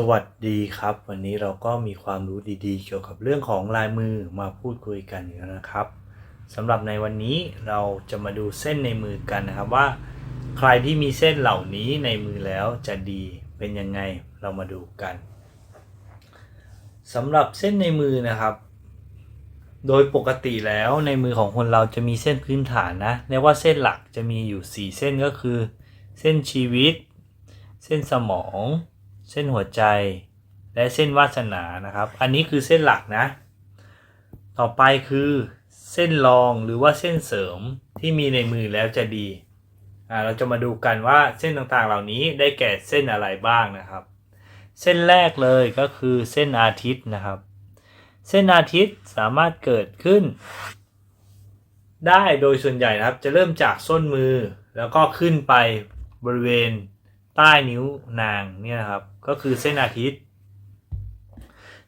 สวัสดีครับ วันนี้เราก็มีความรู้ดีๆ เกี่ยวกับเรื่องของลายมือมาพูดคุยกันอีกแล้วนะครับสำหรับในวันนี้เราจะมาดูเส้นในมือกันนะครับว่า ใครที่มีเส้นเหล่านี้ในมือแล้วจะดีเป็นยังไงเรามาดูกันสำหรับเส้นในมือนะครับ โดยปกติแล้วในมือของคนเราจะมีเส้นพื้นฐานนะเรียกว่าเส้นหลักจะมีอยู่ 4 เส้นก็คือ เส้นชีวิต เส้นสมอง เส้นหัวใจ และเส้นวาสนานะครับ อันนี้คือเส้นหลักนะ ต่อไปคือเส้นรองหรือว่าเส้นเสริมที่มีในมือแล้วจะดีอ่าเราจะมาดูกันว่าเส้นต่างๆเหล่านี้ได้แก่เส้นอะไรบ้างนะครับ เส้นแรกเลยก็คือเส้นอาทิตย์นะครับ เส้นอาทิตย์สามารถเกิดขึ้น ได้โดยส่วนใหญ่นะครับจะเริ่มจากส้นมือแล้วก็ขึ้นไปบริเวณ ใต้นิ้วนางเนี่ยนะครับ ก็คือเส้นอาทิตย์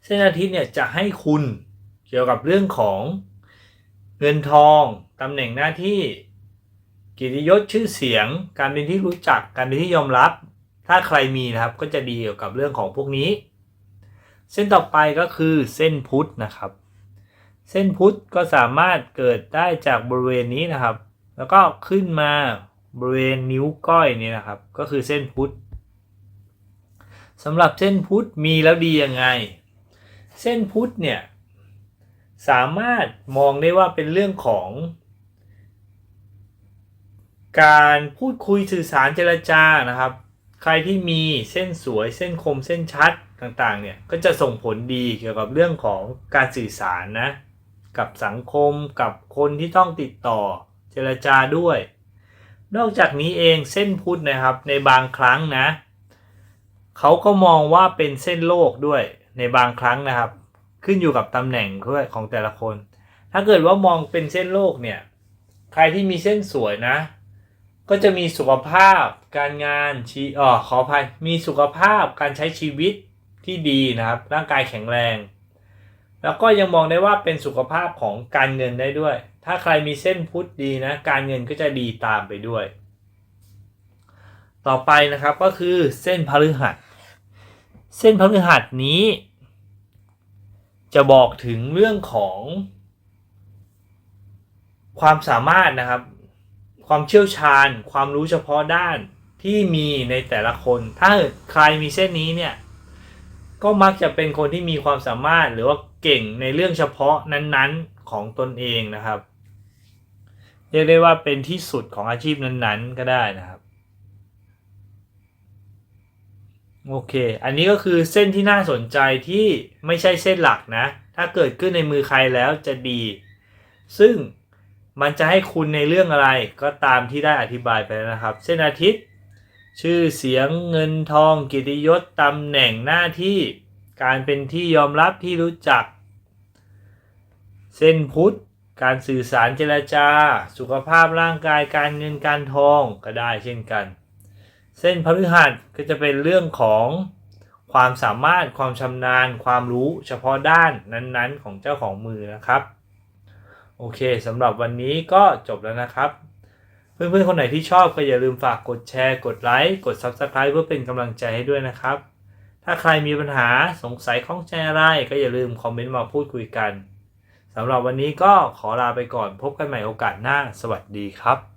เส้นอาทิตย์เนี่ยจะให้คุณเกี่ยวกับเรื่องของเงินทองตำแหน่งหน้าที่กียรติยศชื่อเสียง การเป็นที่รู้จักการเป็นที่ยอมรับ ถ้าใครมีนะครับก็จะดีเกี่ยวกับเรื่องของพวกนี้ เส้นต่อไปก็คือเส้นพุทธนะครับ เส้นพุทธก็สามารถเกิดได้จากบริเวณนี้นะครับ แล้วก็ขึ้นมา บริเวณนิ้วก้อยนี่นะครับ ก็คือเส้นพุทธสำหรับเส้นพุทธมีแล้วดียังไง เส้นพุทธเนี่ยสามารถมองได้ว่าเป็นเรื่องของ การพูดคุยสื่อสารเจรจานะครับ ใครที่มีเส้นสวยเส้นคมเส้นชัดต่างๆเนี่ยก็จะส่งผลดีเกี่ยวกับเรื่องของการสื่อสารนะกับสังคมกับคนที่ต้องติดต่อเจรจาด้วย นอกจากนี้เองเส้นพุทธนะครับในบางครั้งนะเขาก็มองว่าเป็นเส้นโลกด้วยในบางครั้งนะครับ ขึ้นอยู่กับตำแหน่งด้วยของแต่ละคน ถ้าเกิดว่ามองเป็นเส้นโลกเนี่ย ใครที่มีเส้นสวยนะ ก็จะมีสุขภาพ การงานชีอ๋อขออภัยมีสุขภาพการใช้ชีวิตที่ดีนะครับ ร่างกายแข็งแรง แล้วก็ยังมองได้ว่าเป็นสุขภาพของการเงินได้ด้วย ถ้าใครมีเส้นพุทธดีนะ การเงินก็จะดีตามไปด้วย ต่อไปนะครับก็คือเส้นพฤหัส เส้นพฤหัสนี้ จะบอกถึงเรื่องของความสามารถนะครับ ความเชี่ยวชาญ ความรู้เฉพาะด้านที่มีในแต่ละคน ถ้าใครมีเส้นนี้เนี่ย ก็มักจะเป็นคนที่มีความสามารถหรือว่าเก่งในเรื่องเฉพาะนั้นๆของตนเองนะครับ เรียกได้ว่าเป็นที่สุดของอาชีพนั้นๆ ก็ได้นะครับ โอเค อันนี้ก็คือเส้นที่น่าสนใจที่ไม่ใช่เส้นหลักนะ ถ้าเกิดขึ้นในมือใครแล้วจะดี ซึ่งมันจะให้คุณในเรื่องอะไรก็ตามที่ได้อธิบายไปแล้วนะครับ เส้นอาทิตย์ ชื่อเสียงเงินทองกิติยศตำแหน่งหน้าที่ การเป็นที่ยอมรับที่รู้จัก เส้นพุทธ การสื่อสารเจรจา สุขภาพร่างกายการเงินการทองก็ได้เช่นกัน เส้นพฤหัสก็จะเป็นเรื่องของความสามารถความชำนาญ ความรู้เฉพาะด้านนั้นๆ ของเจ้าของมือนะครับ โอเคสำหรับวันนี้ก็จบแล้วนะครับ เพื่อนๆ คนไหนที่ชอบก็อย่าลืมฝากกดแชร์ กดไลค์ กด Subscribe เพื่อเป็นกำลังใจให้ด้วยนะครับ ถ้าใครมีปัญหาสงสัยข้องใจอะไรก็อย่าลืมคอมเมนต์มาพูดคุยกัน สำหรับวันนี้ก็ขอลาไปก่อนพบกันใหม่โอกาสหน้า สวัสดีครับ